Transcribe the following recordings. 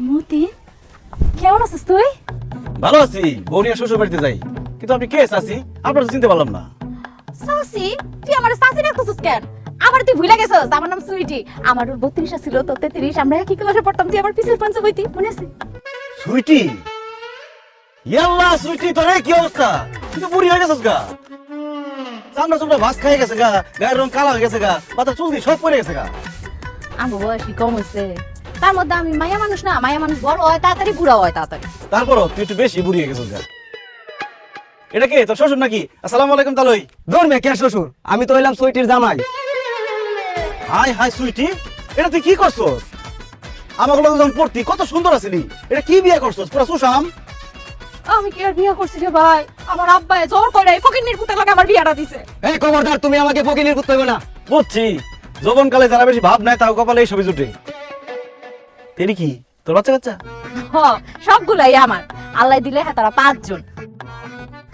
মতি কেমন আছিস তুই? ভালো আছি। বৌনিয়া শ্বশুর বাড়িতে যাই। কিন্তু আপনি কে আছি আপনার চিনতে পারলাম না। সাসি তুই আমার সাসি রাখছিস কেন? আমার তুই ভুলে গেছিস আমার নাম সুইটি। আমার ওর বত্রিশ ছিল তো তেত্রিশ। আমরা একই ক্লাসে পড়তাম তুই আমার পিছের পাঞ্চে বইতি মনে আছে? সুইটি? ইয়াল্লা সুইটি তোরে কি অবস্থা? তুই তো বুড়ি হয়ে গেছিস গা। চামড়া চুমড়া ভাস খাই গেছে গা গায়ের রং কালা হয়ে গেছে গা মাথা চুল দিয়ে সব পড়ে গেছে গা। আমার বয়স কম হয়েছে তার মধ্যে আমি মায়া মানুষ না মায়া মানুষ বড় হয় তাড়াতাড়ি বুড়া হয় তাড়াতাড়ি। তারপরও তুই একটু বেশি বুড়ি হয়ে গেছিস গা এটা কে তোর শ্বশুর নাকি? আসসালামু আলাইকুম তালই। ধর মে কে শ্বশুর? আমি তো হইলাম সুইটির জামাই। হাই হাই সুইটি এটা তুই কি করছস? আমাকে লোক যখন পড়তি কত সুন্দর আছিলি। এটা কি বিয়ে করছস? পুরা সুশাম। আমি কি আর বিয়ে করছি রে ভাই? আমার আব্বাই জোর করে ফকির নির্পুতের লাগে আমার বিয়াটা দিছে। এই খবরদার তুমি আমাকে ফকিনির করতে হবে না। বুঝছি। যৌবনকালে যারা বেশি ভাব নাই তাও কপালে এই ছবি জুটে। তেরি কি? তোর বাচ্চা কাচ্চা? হ সবগুলাই আমার। আল্লাহ দিলে হ্যাঁ তারা পাঁচজন।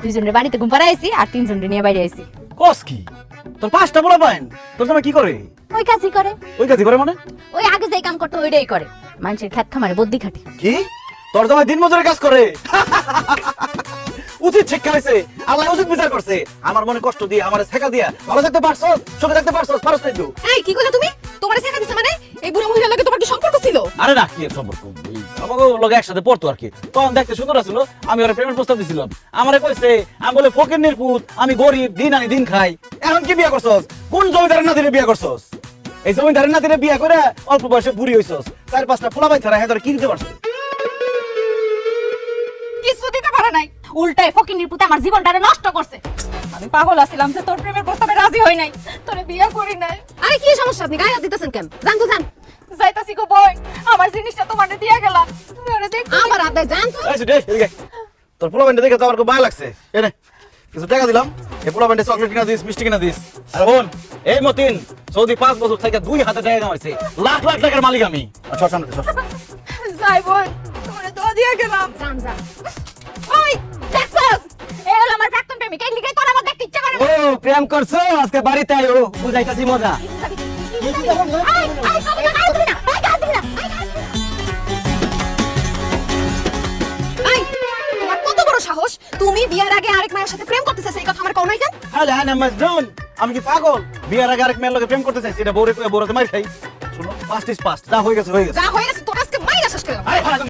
দুইজনের বাড়িতে ঘুম পাড়াইছি আর তিনজনের নিয়ে বাইরে আইছি। কস কি? তোর পাঁচটা বলা পাইন তোর জামা কি করে? ওই কাজই করে। ওই কাজই করে মানে? ওই আগে যেই কাম করতো ওইটাই করে। মানুষের খ্যাত খামারে বদ্যি খাটি। কি? তোর জামাই দিন মজুরের কাজ করে। উচিত শিক্ষা হয়েছে আল্লাহ উচিত বিচার করছে। আমার মনে কষ্ট দিয়ে আমার শেখা দিয়া। ভালো থাকতে পারছ সুখে থাকতে পারছ পারছ না এই কি কইলা তুমি? তোমার শেখা আরে না কি এর সম্পর্ক আমাকে লগে একসাথে পড়তো আর কি। তখন দেখতে সুন্দর ছিল আমি ওরা প্রেমের প্রস্তাব দিছিলাম। আমারে কইছে আমি বলে ফকির নির্পুত আমি গরিব দিন আনি দিন খাই। এখন কি বিয়ে করছস? কোন জমিদারের নাতিরে বিয়ে করছস? এই জমিদারের নাতিরে বিয়ে করে অল্প বয়সে বুড়ি হইছস। চার পাঁচটা পোলা বাই ছাড়া হ্যাঁ তোরা কি পারছিস। কিছু দিতে পারে নাই। উল্টায় ফকির নির্পুতে আমার জীবনটারে নষ্ট করছে। আমি পাগল আছিলাম যে তোর প্রেমের প্রস্তাবে রাজি হই নাই তোরে বিয়ে করি নাই। আরে কি সমস্যা? আপনি গায়ে হাত দিতেছেন কেন? জান তো জান। তো এদিকে তোর পোলা প্যান্টে দেখে তো আমার খুব ভালো লাগছে। এনে কিছু টাকা দিলাম। এই পোলা প্যান্টে চকলেট কিনা দিস মিষ্টি কিনা দিস। আর বোন এই মতিন সৌদি পাঁচ বছর থেকে দুই হাতে টাকা কামাইছে লাখ লাখ টাকার মালিক আমি। আচ্ছা সামনে সর। যাই বই তোমারে দোয়া দিয়া গেলাম। ওই দেখছস? এই হলো আমার প্রাক্তন প্রেমিক এই লিগাই তোর আমার দেখতে ইচ্ছা করে ও প্রেম করছ? আজকে বাড়িতে আইও বুঝাইতাছি মজা। আই আই কবি না। আই দিবি না। আই গা না। বিয়ার আগে আরেক মায়ের সাথে প্রেম করতেছে এই কথা আমার কেন? হ্যালো হ্যাঁ মজনুন আমি কি পাগল? বিয়ার আগে আরেক মেয়ের লগে প্রেম করতে চাইছি এটা বউরে কয়ে বউরাতে মার খাই। শুনো পাস্ট ইজ পাস্ট যা হয়ে গেছে হয়ে গেছে। যা হয়ে গেছে